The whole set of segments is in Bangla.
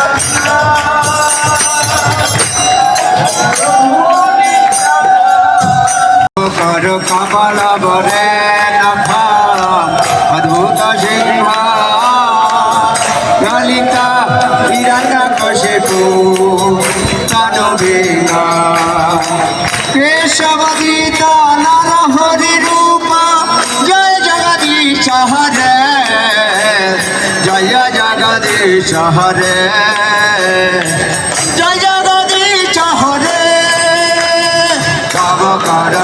Yeah. জগদীশ হরে জয় জগদীশ হরে তব কর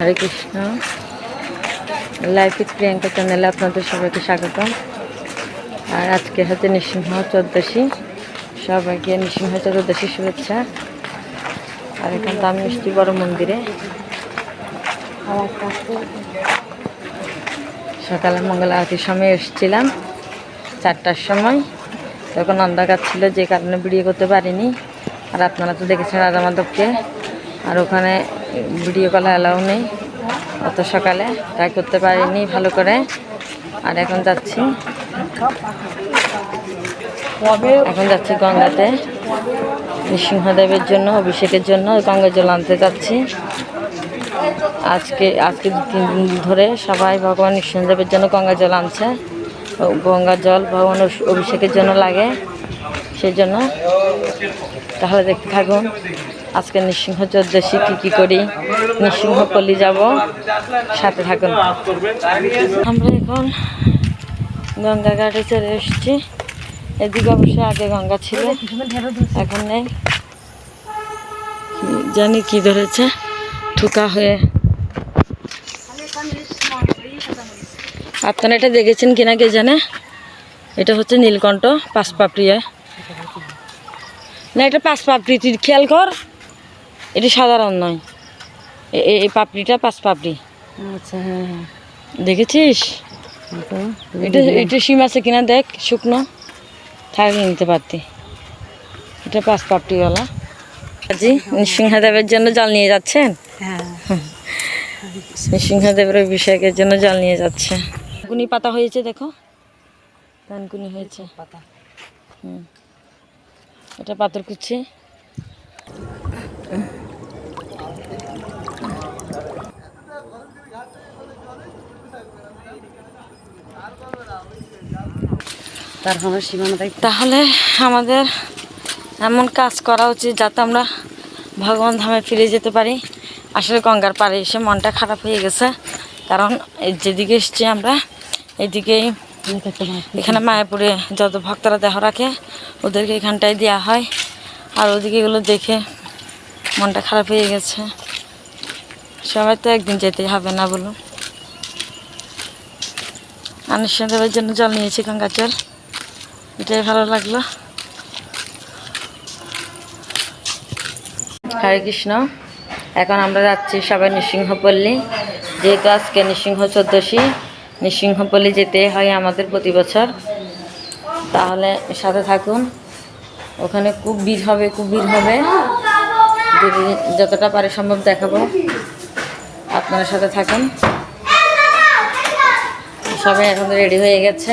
হরে কৃষ্ণ। লাইফ উইথ প্রিয়াঙ্কা চ্যানেলে আপনাদের সবাইকে স্বাগতম। আর আজকে হচ্ছে নৃসিংহ চৌদ্দশী সবাইকে নৃসিংহ চতুর্দশী শুভেচ্ছা। আর এখন আমি মিষ্টি বড় মন্দিরে। সকালে মঙ্গল আরতির সময় এসেছিলাম, চারটার সময়। তখন অন্ধকার ছিল, যে কারণে ভিডিও করতে পারিনি। আর আপনারা তো দেখেছেন রাজা মাধবকে আর ওখানে ভিডিও কল অ্যালাউ নেই। অত সকালে তাই করতে পারিনি ভালো করে। আর এখন যাচ্ছি। এখন যাচ্ছি গঙ্গাতে। নৃসিংহদেবের জন্য, অভিষেকের জন্য গঙ্গা জল আনতে যাচ্ছি। আজকে আজকে তিন দিন ধরে সবাই ভগবান নৃসিংহদেবের জন্য গঙ্গা জল আনছে। গঙ্গা জল ভগবান অভিষেকের জন্য লাগে। সেই জন্য তাহলে দেখতে থাকুন। আজকে নৃসিংহ চৌদ্দশী কী কী করি নৃসিংহপল্লী যাব, সাথে থাকুন। আমরা এখন গঙ্গা ঘাটে চলে এসেছি। এদিকে অবশ্য আগে গঙ্গা ছিল। এখন নেই। জানি কি ধরেছে। ঠুকা হয়ে। আপনারা এটা দেখেছেন কিনা কে জানে? এটা হচ্ছে নীলকণ্ঠ পাঁচ পাপড়ি না, এটা পাঁচ পাপড়ি তুই খেয়াল কর। এটা সাধারণ নয়। এই পাপড়িটা পাঁচ পাপড়ি। আচ্ছা হ্যাঁ হ্যাঁ। দেখেছিস? এটা এটা সিম আছে কিনা দেখ শুকনো। থাকলে নিতে পারতি। এটা পাঁচ পাপড়িওয়ালা। জি নৃসিংহদেবের জন্য জল নিয়ে যাচ্ছেন? হ্যাঁ। নৃসিংহদেবের অভিষেকের জন্য জল নিয়ে যাচ্ছে। কুনি পাতা হয়েছে দেখো। ধানকুনি হয়েছে। পাতা। হুম। এটা পাথর তারপরে সীমানাটাই তাহলে আমাদের এমন কাজ করা উচিত যাতে আমরা ভগবান ধামে ফিরে যেতে পারি। আসলে গঙ্গার পাড়ে এসে মনটা খারাপ হয়ে গেছে। কারণ যেদিকে এসছি আমরা, এদিকেই এখানে মায়াপুরে যত ভক্তরা দেহ রাখে, ওদেরকে এখানটায় দেওয়া হয়। আর ওদিকে এগুলো দেখে মনটা খারাপ হয়ে গেছে। সবাই তো একদিন যেতেই হবে না বলুন। আনুষ্ঠানদেবের জন্য জল নিয়েছি গঙ্গার জল। এটাই ভালো লাগল। হরে কৃষ্ণ। এখন আমরা যাচ্ছি সবাই নৃসিংহপল্লী। যেহেতু আজকে নৃসিংহ চোদ্দশী, নৃসিংহপল্লী যেতে হয় আমাদের প্রতি বছর। তাহলে সাথে থাকুন। ওখানে খুব ভিড় হবে, খুব ভিড় হবে। যদি যতটা পারে সম্ভব দেখাবো। আপনার সাথে থাকুন। সবাই এখন রেডি হয়ে গেছে।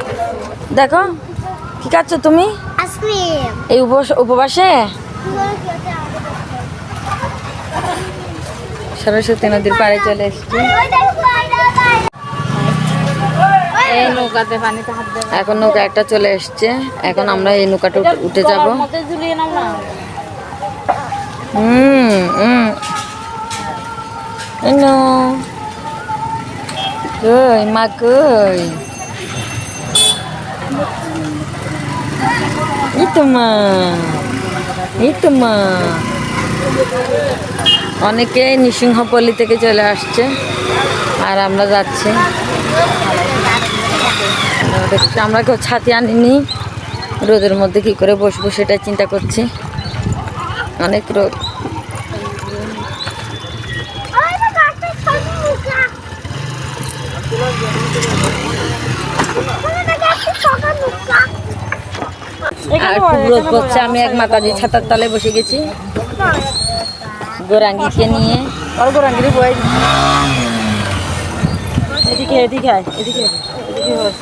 দেখো কি খাচ্ছ তুমি? এই উপবাস- উপবাসে সরস্বতী নদীর পাড়ে চলে এসেছি। এই নৌকাতে পানিতে হাত এখন নৌকা একটা চলে এসছে। এখন আমরা এই নৌকাটা উঠে- যাব। হুম হুম। এই তো মা ইতো মা অনেকে নৃসিংহপল্লী থেকে চলে আসছে, আর আমরা যাচ্ছি। আমরা কেউ ছাতি আনিনি। রোদের মধ্যে কি করে বসবো সেটা চিন্তা করছি। অনেক রোদ। আর খুব রোদ পড়ছে আমি এক মাতাজি ছাতার তলে বসে গেছি। গোরাঙ্গিকে নিয়ে। গোরাঙ্গির বই এদিকে এদিকে এদিকে এদিকে বস।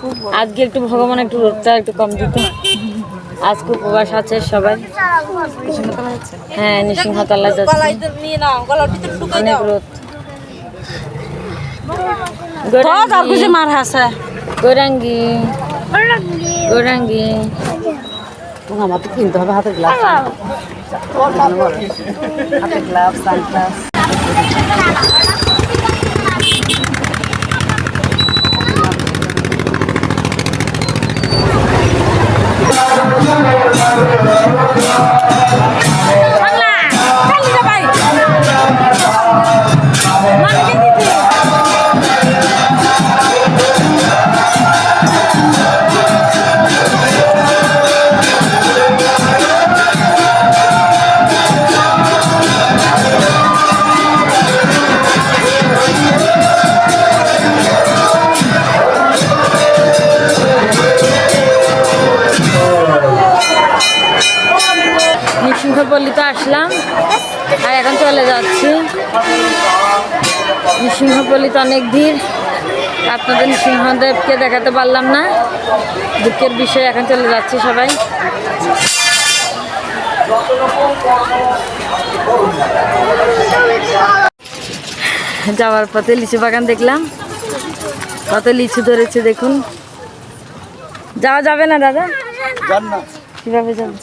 খুব গরম। আজকে একটু ভগবান একটু রোদটা একটু কম দিত। আজকে উপবাস আছে সবাই। হ্যাঁ নৃসিংহতলা যাচ্ছে। অনেক রোদ। গোরাঙ্গি। গোরাঙ্গি আমার তো কিনতে হবে হাতে গ্লাভস হাতে গ্লাভস সানগ্লাস নৃসিংহপল্লীতে নৃসিংহপল্লীতে অনেক ভিড়। আপনাদের সিংহদেবকে দেখাতে পারলাম না। দুঃখের বিষয় এখন চলে যাচ্ছি সবাই। যাওয়ার পথে লিচু বাগান দেখলাম। কত লিচু ধরেছে দেখুন। যাওয়া যাবে না দাদা? কীভাবে যাবে?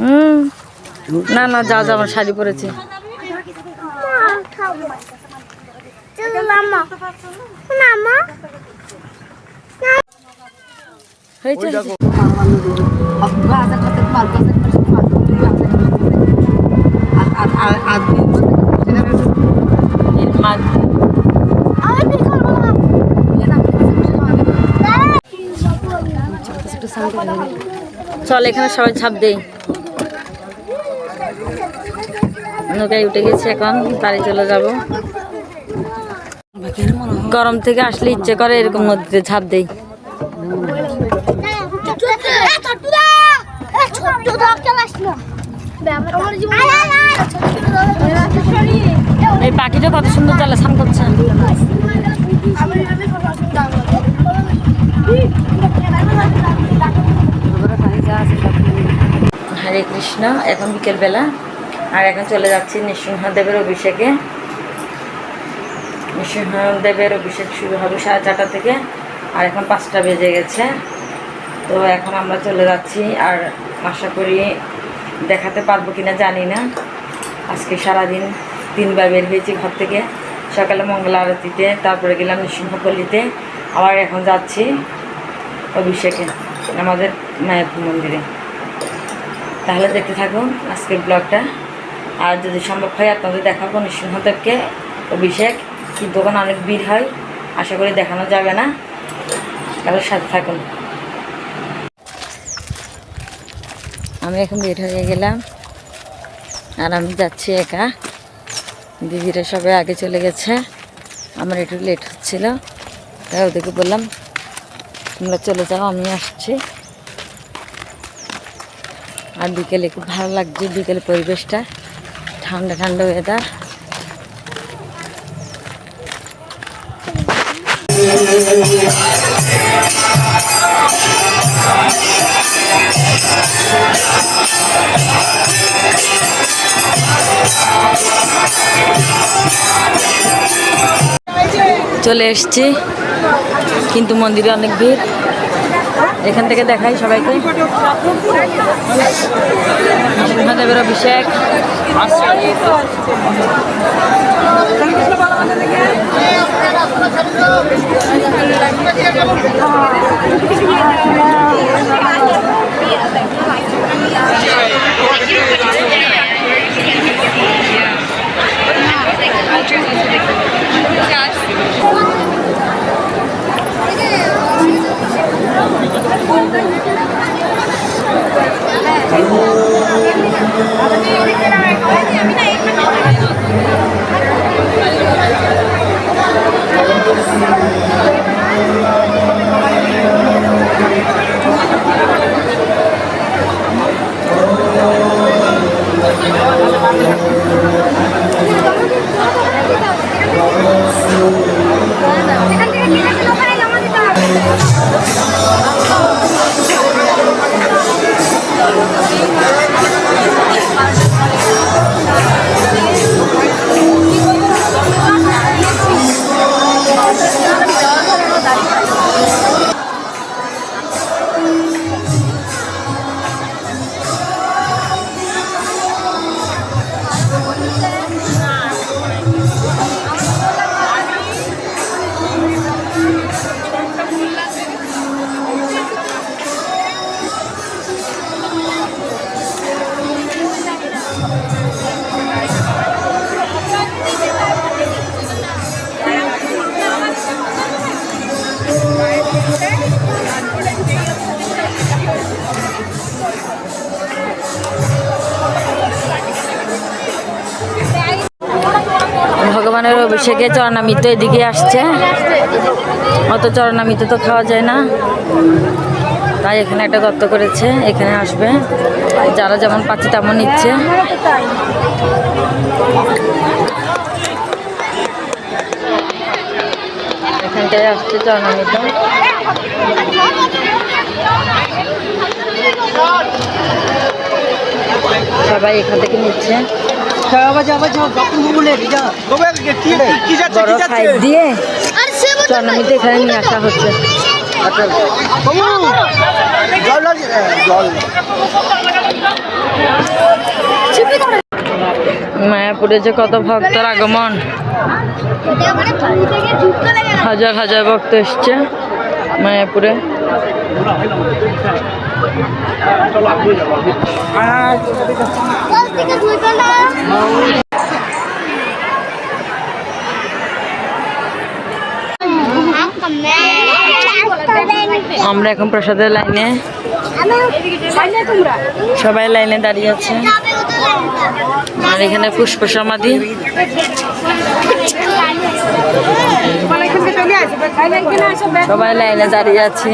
হুম। না না যাওয়া যাও আমার শাড়ি পরেছে। চল এখানে সবাই ছাপ দেই। নৌকায় উঠে গেছি এখন, বাড়ি চলে যাব। গরম থেকে আসলে ইচ্ছে করে এরকম নদীতে ঝাঁপ দেই। এই পাখিটা কত সুন্দর জলে স্নান করছে। হরে কৃষ্ণ, এখন বিকেলবেলা। আর এখন চলে যাচ্ছি নৃসিংহদেবের অভিষেকে। নৃসিংহদেবের অভিষেক শুরু হবে সাড়ে চারটা থেকে, আর এখন পাঁচটা বেজে গেছে। তো এখন আমরা চলে যাচ্ছি, আর আশা করি দেখাতে পারব কিনা জানি না। আজকে সারাদিন তিনবার বের হয়েছি ঘর থেকে, সকালে মঙ্গল আরতিতে, তারপরে গেলাম নৃসিংহপল্লীতে আবার এখন যাচ্ছি অভিষেকে, আমাদের মায়াপুর মন্দিরে। তাহলে দেখতে থাকুন আজকের ব্লগটা। আর যদি সম্ভব হয় আপনাদের দেখাবো নৃসিংহদেবকে অভিষেক কিন্তু ওখানে অনেক ভিড় হয়, আশা করি দেখানো যাবে না। তাহলে সাথে থাকুন। আমি এখন বের হয়ে গেলাম, আর আমি যাচ্ছি একা। দিদিরা সবাই আগে চলে গেছে, আমার একটু লেট হচ্ছিল। তাই ওদেরকে বললাম, তোমরা চলে যাও, আমি আসছি। আর বিকেলে খুব ভালো লাগছে বিকেলে পরিবেশটা। ঠান্ডা ঠান্ডা ওয়েদার চলে এসছি। কিন্তু মন্দিরে অনেক ভিড়। এখান থেকে দেখাই সবাইকে। সিংহদেবের অভিষেক। এখান ভগবানের অভিষেকে চরণামিত এদিকে আসছে। অত চরণামিত তো খাওয়া যায় না। তাই এখানে একটা গর্ত করেছে, এখানে আসবে। যারা যেমন পাচ্ছে তেমন নিচ্ছে। এখানটায় আসছে চরণামিত সবাই এখান থেকে নিচ্ছে। দিয়ে। চরণামিত এখানে নিয়ে আসা হচ্ছে। মায়াপুরে যে কত ভক্তর আগমন। হাজার হাজার ভক্ত এসছে মায়াপুরে। আমরা এখন প্রসাদের লাইনে। সবাই লাইনে দাঁড়িয়ে আছে। আর এখানে পুষ্প সমাধি সবাই লাইনে দাঁড়িয়ে আছে।